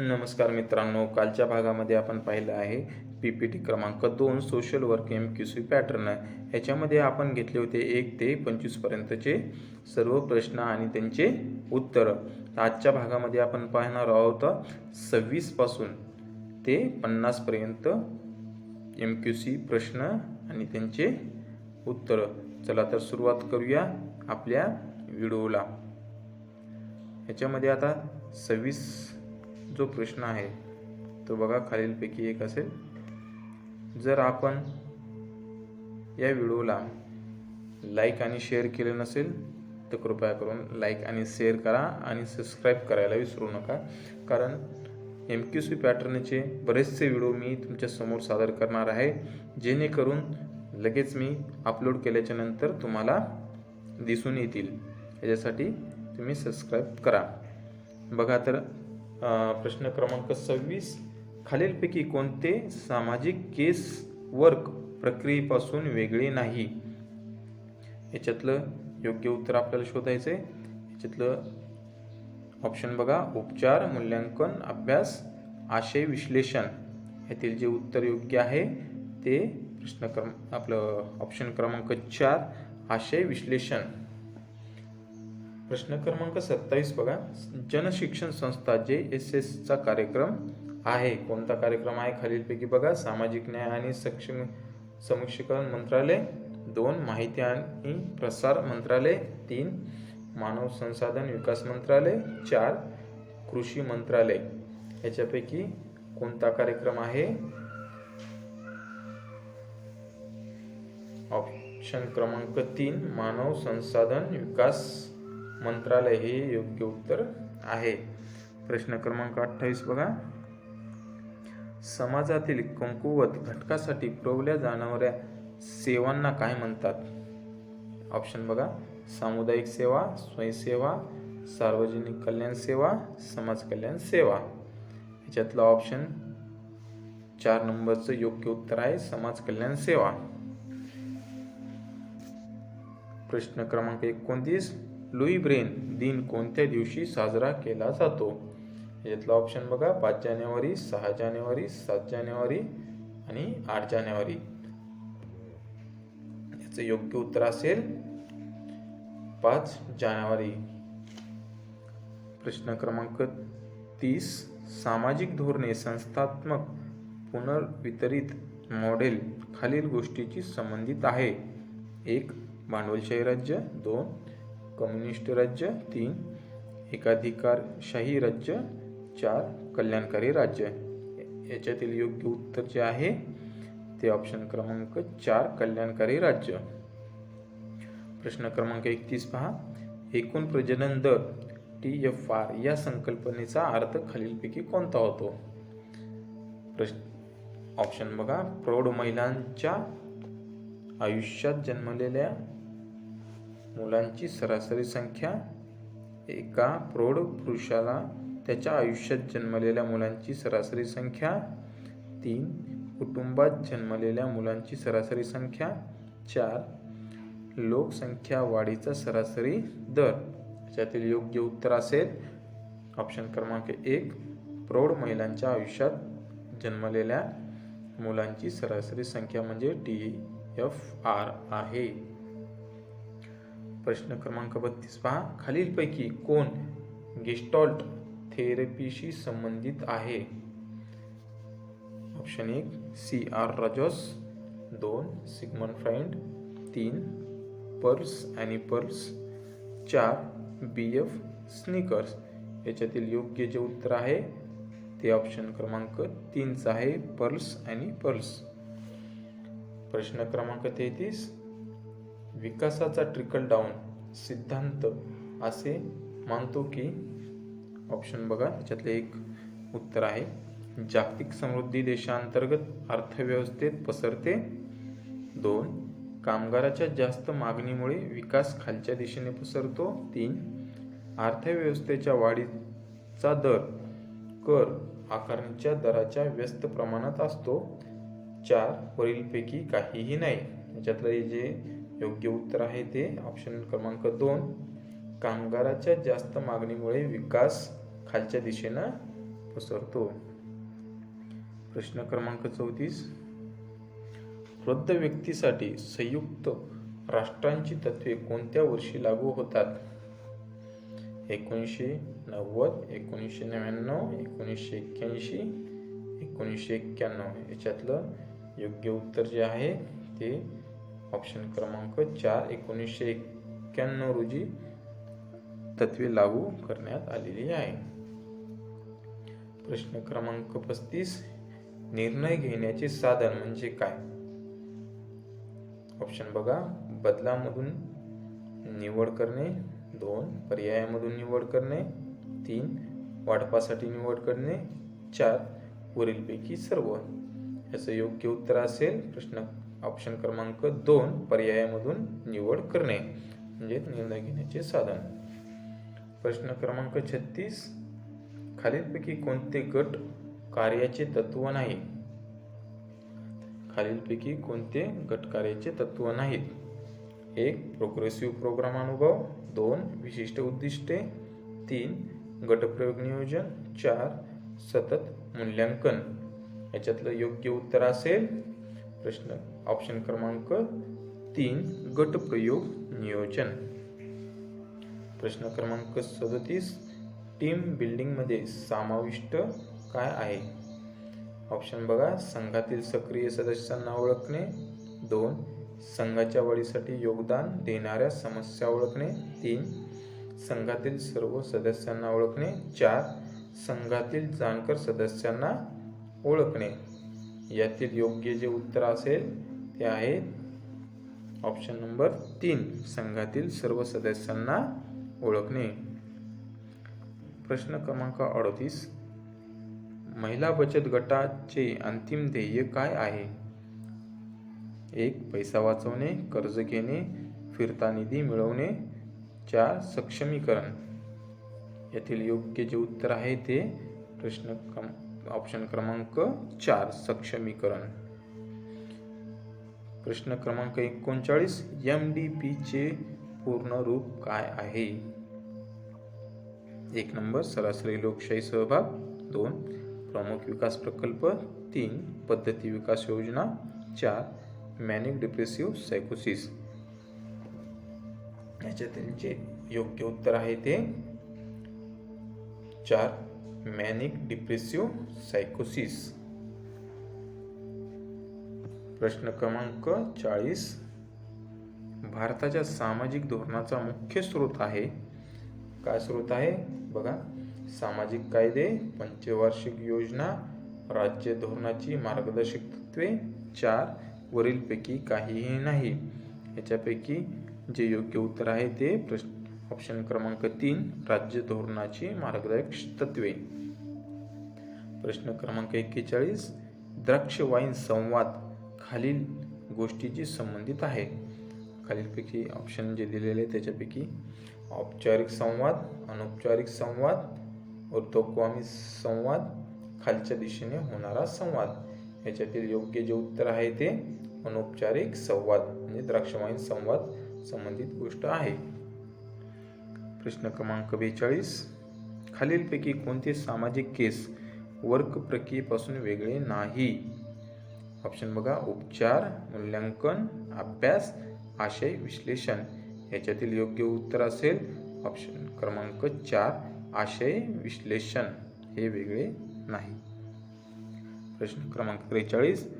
नमस्कार मित्रांनो कालच्या भागामध्ये आपण पाहिलं आहे पी पी टी क्रमांक दोन social work M Q C pattern ह्याच्यामध्ये आपण घेतले होते एक ते पंचवीसपर्यंतचे सर्व प्रश्न आणि त्यांचे उत्तरं. आजच्या भागामध्ये आपण पाहणार आहोत सव्वीसपासून ते पन्नासपर्यंत एम क्यू सी प्रश्न आणि त्यांचे उत्तरं. चला तर सुरुवात करूया आपल्या व्हिडिओला. ह्याच्यामध्ये आता सव्वीस जो प्रश्न आहे तो बघा खालीलपैकी एक असेल. जर आपण या व्हिडिओला लाईक आणि शेअर केले नसेल तर कृपया करून लाईक आणि शेअर करा आणि सबस्क्राईब करायला विसरू नका. कारण एम क्यू सी पॅटर्नचे बरेचसे व्हिडिओ मी तुमच्यासमोर सादर करणार आहे जेणेकरून लगेच मी अपलोड केल्याच्यानंतर तुम्हाला दिसून येतील. याच्यासाठी तुम्ही सबस्क्राईब करा. बघा तर प्रश्न क्रमांक सव्वीस. खालीलपैकी कोणते सामाजिक केस वर्क प्रक्रियेपासून वेगळे नाही? याच्यातलं योग्य उत्तर आपल्याला शोधायचं आहे याच्यातलं ऑप्शन बघा. उपचार मूल्यांकन अभ्यास आशय विश्लेषण. यातील जे उत्तर योग्य आहे ते प्रश्न क्रम आपलं ऑप्शन क्रमांक चार आशय विश्लेषण. प्रश्न क्रमांक सत्तावीस बघा. जनशिक्षण संस्था जे एस एसचा कार्यक्रम आहे. कोणता कार्यक्रम आहे? खालीलपैकी बघा. सामाजिक न्याय आणि सक्षम सक्षमीकरण मंत्रालय दोन. माहिती आणि प्रसार मंत्रालय तीन. मानव संसाधन विकास मंत्रालय चार. कृषी मंत्रालय. याच्यापैकी कोणता कार्यक्रम आहे? ऑप्शन क्रमांक तीन. मानव संसाधन विकास मंत्रालय हे योग्य उत्तर आहे. प्रश्न क्रमांक अठ्ठावीस बघा. समाजातील कमकुवत घटकासाठी पुरवल्या जाणाऱ्या सेवांना काय म्हणतात? ऑप्शन बघा. सामुदायिक सेवा स्वयंसेवा सार्वजनिक कल्याण सेवा समाज कल्याण सेवा. याच्यातलं ऑप्शन चार नंबरचं योग्य उत्तर आहे समाज कल्याण सेवा. प्रश्न क्रमांक एकोणतीस. लुई ब्रेन दिन कोणत्या दिवशी साजरा केला जातो? यातला ऑप्शन बघा पाच जानेवारी सहा जानेवारी सात जानेवारी आणि आठ जानेवारी. याचं योग्य उत्तर असेल पाच जानेवारी. प्रश्न क्रमांक तीस सामाजिक धोरणे संस्थात्मक पुनर्वितरित मॉडेल खालील गोष्टीची संबंधित आहे. एक भांडवलशाही राज्य. दोन कम्युनिस्ट राज्य तीन एकाधिकारशाही राज्य चार कल्याणकारी राज्य. याच्यातील योग्य उत्तर जे आहे ते ऑप्शन क्रमांक चार कल्याणकारी राज्य. प्रश्न क्रमांक एकतीस पहा. एकूण प्रजनन दर टी एफ आर या संकल्पनेचा अर्थ खालीलपैकी कोणता होतो? प्रश्न ऑप्शन बघा. प्रौढ महिलांच्या आयुष्यात जन्मलेल्या मुलांची सरासरी संख्या एका प्रौढ पुरुषाला त्याच्या आयुष्यात जन्मलेल्या मुलांची सरासरी संख्या तीन कुटुंबात जन्मलेल्या मुलांची सरासरी संख्या चार लोकसंख्या वाढीचा सरासरी दर. याच्यातील योग्य उत्तर असेल ऑप्शन क्रमांक एक प्रौढ महिलांच्या आयुष्यात जन्मलेल्या मुलांची सरासरी संख्या म्हणजे टी एफ आर आहे. प्रश्न क्रमांक बत्तीस. पहा खालीलपैकी कोण गेस्टॉल्ट थेरपीशी संबंधित आहे? ऑप्शन एक सी आर रजॉस दोन सिगमन फ्राईंड तीन पर्स आणि पर्स चार बी एफ स्निकर्स याच्यातील योग्य जे उत्तर आहे ते ऑप्शन क्रमांक तीनचं आहे पर्ल्स आणि पर्ल्स प्रश्न क्रमांक तेहतीस विकासाचा ट्रिकल डाऊन सिद्धांत असे मानतो की ऑप्शन बघा याच्यातले एक उत्तर आहे. जागतिक समृद्धी देशांतर्गत अर्थव्यवस्थेत पसरते. दोन कामगाराच्या जास्त मागणीमुळे विकास खालच्या दिशेने पसरतो. तीन अर्थव्यवस्थेच्या वाढीचा दर कर आकारणीच्या दराच्या व्यस्त प्रमाणात असतो. चार वरीलपैकी काहीही नाही. याच्यातलं जे योग्य उत्तर आहे ते. ऑप्शन क्रमांक दोन कामगाराच्या जास्त मागणीमुळे विकास खालच्या दिशेनं पसरतो. प्रश्न क्रमांक चौतीस वृद्ध व्यक्तीसाठी संयुक्त राष्ट्रांची तत्त्वे कोणत्या वर्षी लागू होतात? एकोणीसशे नव्वद एकोणीसशे नव्याण्णव एकोणीसशे एक्क्याऐंशी एकोणीसशे एक्क्याण्णव. याच्यातलं योग्य उत्तर जे आहे ते ऑप्शन क्रमांक चार एकोणीसशे एक्क्याण्णव रोजी तत्वे लागू करण्यात आलेली आहे. प्रश्न क्रमांक पस्तीस निर्णय घेण्याचे साधन म्हणजे काय? ऑप्शन बघा बदलामधून निवड करणे दोन पर्यायामधून निवड करणे तीन वाटपासाठी निवड करणे चार वरीलपैकी सर्व. याचं योग्य उत्तर असेल प्रश्न ऑप्शन क्रमांक दोन पर्यायामधून निवड करणे म्हणजे निर्णय घेण्याचे साधन. प्रश्न क्रमांक छत्तीस खालीलपैकी कोणते गट कार्याचे तत्व नाही? खालीलपैकी कोणते गट कार्याचे तत्व नाहीत? एक प्रोग्रेसिव्ह प्रोग्राम अनुभव. दोन विशिष्ट उद्दिष्टे. तीन गटप्रयोग नियोजन. चार सतत मूल्यांकन. याच्यातलं योग्य उत्तर असेल प्रश्न. ऑप्शन क्रमांक तीन गटप्रयोग नियोजन. प्रश्न क्रमांक सदतीस टीम बिल्डिंगमध्ये समाविष्ट काय आहे? ऑप्शन बघा संघातील सक्रिय सदस्यांना ओळखणे. दोन संघाच्या वाढीसाठी योगदान देणाऱ्या समस्या ओळखणे. तीन संघातील सर्व सदस्यांना ओळखणे. चार संघातील जाणकार सदस्यांना ओळखणे. यातील योग्य जे उत्तर असेल ते आहे ऑप्शन नंबर तीन संघातील सर्व सदस्यांना ओळखणे. प्रश्न क्रमांक अडतीस. महिला बचत गटाचे अंतिम ध्येय काय आहे? एक पैसा वाचवणे कर्ज घेणे फिरता निधी मिळवणे. चार सक्षमीकरण. यातील योग्य जे उत्तर आहे ते प्रश्न क्रम ऑप्शन क्रमांक चार सक्षमीकरण. प्रश्न क्रमांक एकोणचाळीस एम डी पीचे पूर्ण रूप काय आहे? एक नंबर सरासरी लोकशाही सहभाग. दोन प्रमुख विकास प्रकल्प. तीन पद्धती विकास योजना. चार मॅनिक डिप्रेसिव्ह सायकोसिस याच्यातील जे योग्य उत्तर आहे ते चार मॅनिक डिप्रेसिव्ह सायकोसिस प्रश्न क्रमांक चाळीस. भारताच्या सामाजिक धोरणाचा मुख्य स्रोत आहे. काय स्रोत आहे? बघा. सामाजिक कायदे पंचवार्षिक योजना राज्य धोरणाची मार्गदर्शक तत्वे. चार. वरीलपैकी काहीही नाही. याच्यापैकी जे योग्य उत्तर आहे ते प्रश्न ऑप्शन क्रमांक तीन राज्य धोरणाची मार्गदर्शक तत्वे. प्रश्न क्रमांक एक्केचाळीस द्राक्ष वाईन संवाद खालील गोष्टीची संबंधित आहे. खालीलपैकी ऑप्शन जे दिलेले आहे त्याच्यापैकी औपचारिक संवाद अनौपचारिक संवाद ऊर्ध्वगामी संवाद खालच्या दिशेने होणारा संवाद. याच्यातील योग्य जे उत्तर आहे ते अनौपचारिक संवाद म्हणजे द्राक्षवाईन संवाद संबंधित गोष्ट आहे. प्रश्न क्रमांक बेचाळीस. खालीलपैकी कोणते सामाजिक केस वर्क प्रक्रियेपासून वेगळे नाही? ऑप्शन बघा उपचार मूल्यांकन अभ्यास आशय विश्लेषण. याच्यातील योग्य उत्तर असेल ऑप्शन क्रमांक चार आशय विश्लेषण. हे वेगळे नाही. प्रश्न क्रमांक त्रेचाळीस.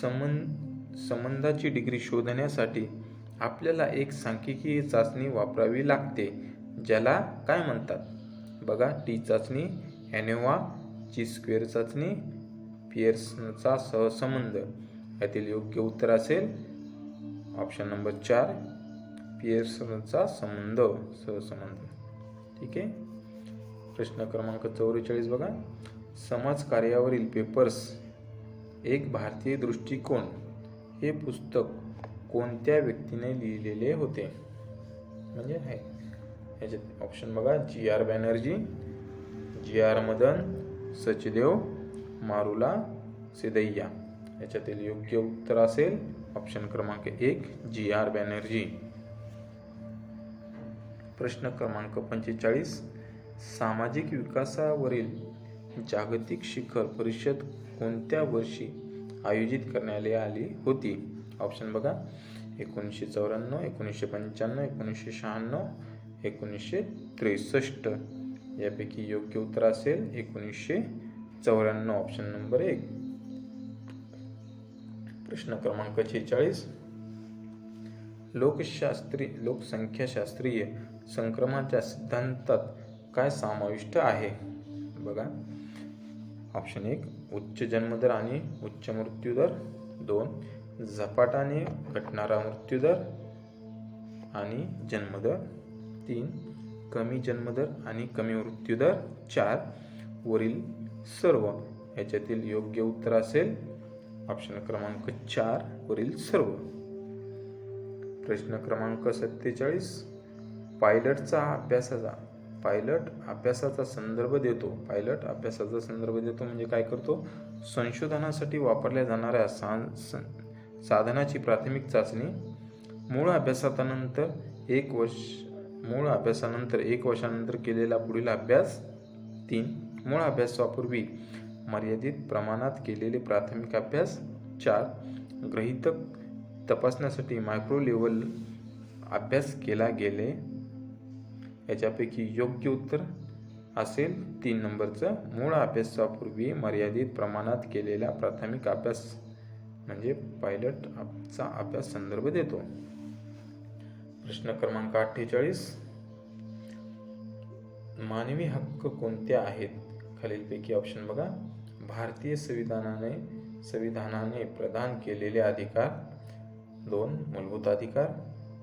संबंध संबंधाची डिग्री शोधण्यासाठी आपल्याला एक सांख्यिकीय चाचणी वापरावी लागते. ज्याला काय म्हणतात? बघा टी चाचणी ॲनोवा ची स्क्वेअर चाचणी पियर्सनचा सहसंबंध. यातील योग्य उत्तर असेल ऑप्शन नंबर चार पियर्सनचा संबंध सहसंबंध. ठीक आहे? प्रश्न क्रमांक चौवेचाळीस बघा. समाज कार्यावरील पेपर्स एक भारतीय दृष्टिकोन हे पुस्तक कोणत्या व्यक्तीने लिहिलेले होते? म्हणजे आहे याच्यात ऑप्शन बघा G R Banerjee G R Madan Sachdev Marulasiddaiah. याच्यातील योग्य उत्तर असेल ऑप्शन क्रमांक एक जी आर बॅनर्जी प्रश्न क्रमांक पंचेचाळीस सामाजिक विकासावरील जागतिक शिखर परिषद कोणत्या वर्षी आयोजित करण्यात आली होती? ऑप्शन बघा एकोणीसशे चौऱ्याण्णव एकोणीसशे पंच्याण्णव एकोणीसशे शहाण्णव एकोणीसशे त्रेसष्ट. यापैकी योग्य उत्तर असेल एकोणीसशे चौऱ्याण्णव. ऑप्शन नंबर एक. प्रश्न क्रमांक छेचाळीस. लोकशास्त्री लोकसंख्याशास्त्रीय संक्रमणाच्या सिद्धांतात काय समाविष्ट आहे? बघा. ऑप्शन एक उच्च जन्मदर आणि उच्च मृत्यूदर. दोन झपाटाने घटणारा मृत्यूदर आणि जन्मदर. तीन कमी जन्मदर आणि कमी मृत्यूदर चार वरील सर्व. याच्यातील योग्य उत्तर असेल ऑप्शन क्रमांक चार वरील सर्व. प्रश्न क्रमांक सत्तेचाळीस. पायलटचा अभ्यासाचा पायलट अभ्यासाचा संदर्भ देतो. पायलट अभ्यासाचा संदर्भ देतो म्हणजे काय करतो? संशोधनासाठी वापरल्या जाणाऱ्या सा साधनाची प्राथमिक चाचणी. मूळ अभ्यासानंतर एक वर्ष मूळ अभ्यासानंतर एक वर्षानंतर केलेला पुढील अभ्यास तीन. मूळ अभ्यासापूर्वी मर्यादित प्रमाणात केलेले प्राथमिक अभ्यास चार. ग्रहितक तपासण्यासाठी मायक्रो लेवल अभ्यास केला गेले. याच्यापैकी योग्य उत्तर असेल तीन नंबरचं. मूळ अभ्यासापूर्वी मर्यादित प्रमाणात केलेला प्राथमिक अभ्यास म्हणजे पायलटचा अभ्यास संदर्भ देतो. प्रश्न क्रमांक अठ्ठेचाळीस. मानवी हक्क कोणते आहेत? खालीलपैकी ऑप्शन बघा. भारतीय संविधानाने संविधानाने प्रदान केलेले अधिकार. दोन मूलभूत अधिकार.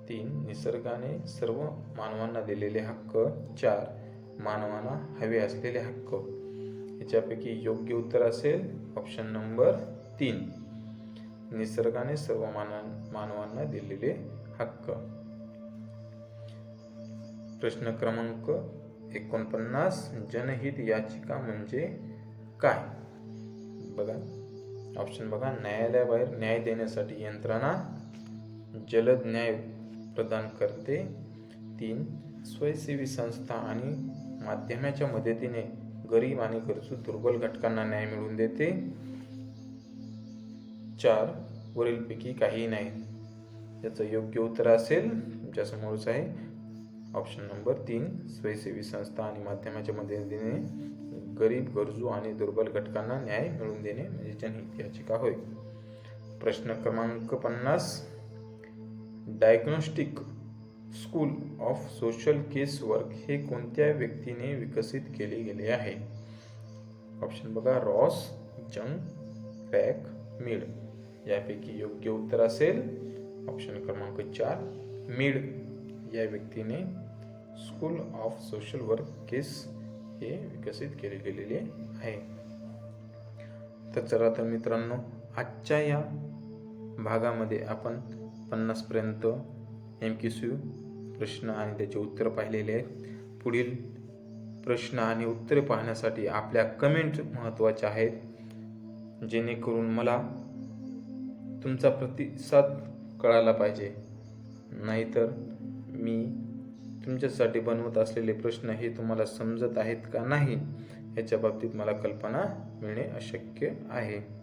तीन निसर्गाने सर्व मानवांना दिलेले हक्क. चार मानवांना हवे असलेले हक्क. याच्यापैकी योग्य उत्तर असेल ऑप्शन नंबर तीन. निसर्गाने सर्व मानव मानवांना दिलेले हक्क. प्रश्न क्रमांक एकोणपन्नास जनहित याचिका म्हणजे काय? बघा. ऑप्शन बघा. न्यायालयाबाहेर न्याय देण्यासाठी यंत्रणा जलद न्याय प्रदान करते. तीन स्वयंसेवी संस्था आणि माध्यमाच्या मदतीने गरीब आणि गरजू दुर्बल घटकांना न्याय मिळवून देते. चार वरीलपैकी काही नाही. याचं योग्य उत्तर असेल. ज्यासमोरच आहे ऑप्शन नंबर तीन स्वयंसेवी संस्था आणि माध्यमाच्या मदतीने गरीब, गरजू आणि दुर्बल घटकांना न्याय मिळवून देणे म्हणजे जनहित याचिका होय. प्रश्न क्रमांक पन्नास diagnostic school of social case work हे कोणत्या व्यक्तीने विकसित केले गेले आहे? ऑप्शन बघा, रॉस, जंग रॅक मिड. यापैकी योग्य उत्तर असेल ऑप्शन क्रमांक चार, मिड. या व्यक्तीने school of social work case हे विकसित केले गेलेले आहे. तर चला तर मित्रांनो आजच्या या भागामध्ये आपण पन्नासपर्यंत एम क्यू सी प्रश्न आणि त्याचे उत्तर पाहिलेले आहेत. पुढील प्रश्न आणि उत्तरे पाहण्यासाठी आपल्या कमेंट महत्त्वाच्या आहेत. जेणेकरून मला तुमचा प्रतिसाद कळायला पाहिजे. नाहीतर मी तुमच्यासाठी बनवत असलेले प्रश्न हे तुम्हाला समजत आहेत का नाही याच्या बाबतीत मला कल्पना मिळणे अशक्य आहे.